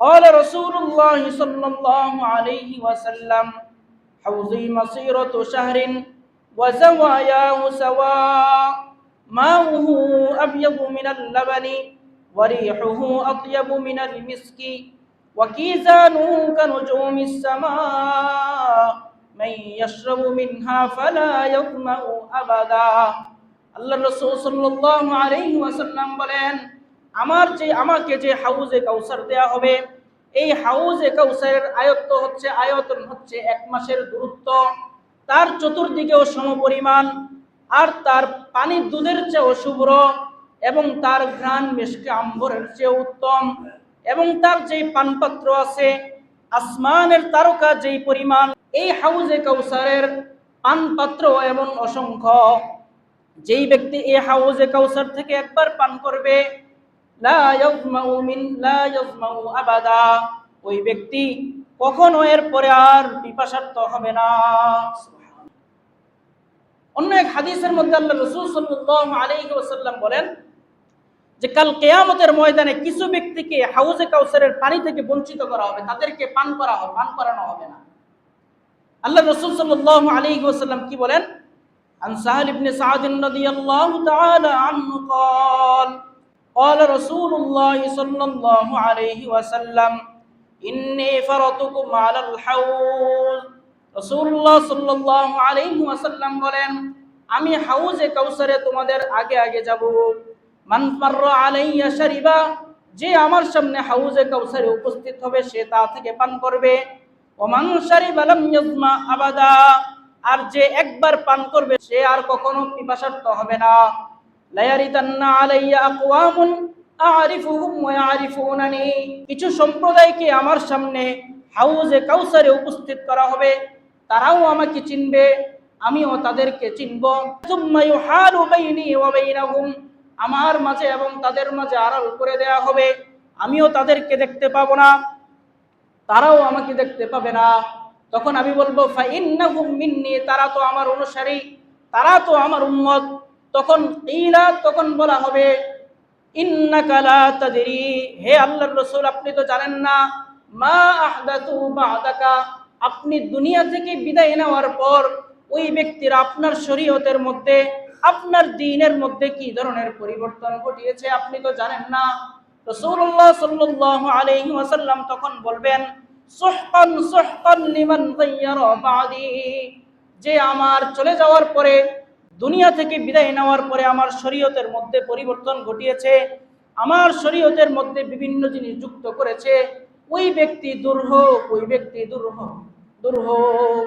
قال رسول الله صلى الله عليه وسلم حوضي مصيرة شهر وزواياه سواء ماؤه أبيض من اللبن وريحه أطيب من المسك وكيزانه كنجوم السماء من يشرب منها فلا يظمأ أبدا আল্লাহ রসুল সাল্লাল্লাহু আলাইহি ওয়াসাল্লাম বলেন আমার যে, আমাকে যে হাউজে কাউসার দেয়া হবে, এই হাউজে কাউসারের আয়ত্ত হচ্ছে, আয়তন হচ্ছে এক মাসের দূরত্ব। তার চতুর্দিকেও সমপরিমাণ, আর তার পানির দুধের চেয়েও শুভ্র, এবং তার ঘ্রাণ মিশকে আম্বরের চেয়ে উত্তম, এবং তার যেই পানপাত্র আছে, আসমানের তারকা যেই পরিমাণ, এই হাউজে কাউসারের পানপাত্র এবং অসংখ্য। যেই ব্যক্তি এই হাউজে কাউসার থেকে একবার পান করবে আবাদা ওই ব্যক্তি কখনো এর পরে আর পিপাসার্থ হবে না অন্য এক হাদিসের মধ্যে আল্লাহ রসুল সাল্লাল্লাহু আলাইহি ওয়াসাল্লাম বলেন যে কাল কেয়ামতের ময়দানে কিছু ব্যক্তিকে হাউজে কাউসারের পানি থেকে বঞ্চিত করা হবে তাদেরকে পান করা হবে পান করানো হবে না আল্লাহ রসুল সাল্লাল্লাহু আলাইহি ওয়াসাল্লাম কি বলেন عن سهل بن سعد رضي الله تعالى عنه قال قال رسول الله صلى الله عليه وسلم إني فرطكم على الحوض رسول الله صلى الله عليه وسلم বলেন আমি হাউজে কাউসারে তোমাদের আগে আগে যাব মান মাররা আলাইয়া শারিবা যে আমার সামনে হাউজে কাউসারে উপস্থিত হবে সে তা থেকে পান করবে ওমান শারিবা লাম ইয়াজমা আবাদা আর যে একবার পান করবে সে আর কখনো পিপাসার্থ হবে না কিছু সম্প্রদায়কে আমার সামনে হাউজে কাউসারে উপস্থিত করা হবে। তারাও আমাকে চিনবে, আমিও তাদেরকে চিনব। আমার মাঝে এবং তাদের মাঝে আড়াল করে দেয়া হবে। আমিও তাদেরকে দেখতে পাবো না, তারাও আমাকে দেখতে পাবে না। তখন আমি বলব ফাইন্নাহুম মিন্নি, তারা তো আমার অনুসারী, তারা তো আমার উম্মত। তখন ইলা, তখন বলা হবে, ইন্নাকা লা হে আল্লাহর রাসূল, আপনি তো জানেন না, মা আহদাতু বাদাকা আপনি দুনিয়া থেকে বিদায় নেওয়ার পর ওই ব্যক্তিরা আপনার শরীয়তের মধ্যে, আপনার দ্বীনের মধ্যে কি ধরনের পরিবর্তন ঘটিয়েছে আপনি তো জানেন না। রাসূলুল্লাহ সাল্লাল্লাহু আলাইহি ওয়াসাল্লাম তখন বলবেন সুহকান সুহকান লিমান যে আমার চলে যাওয়ার পরে দুনিয়া থেকে বিদায় নেওয়ার পরে আমার শরীয়তের মধ্যে পরিবর্তন ঘটিয়েছে, আমার শরীয়তের মধ্যে বিভিন্ন জিনিস যুক্ত করেছে। ওই ব্যক্তি দুর্হ ওই ব্যক্তি দুর্হ দুর্ভোগ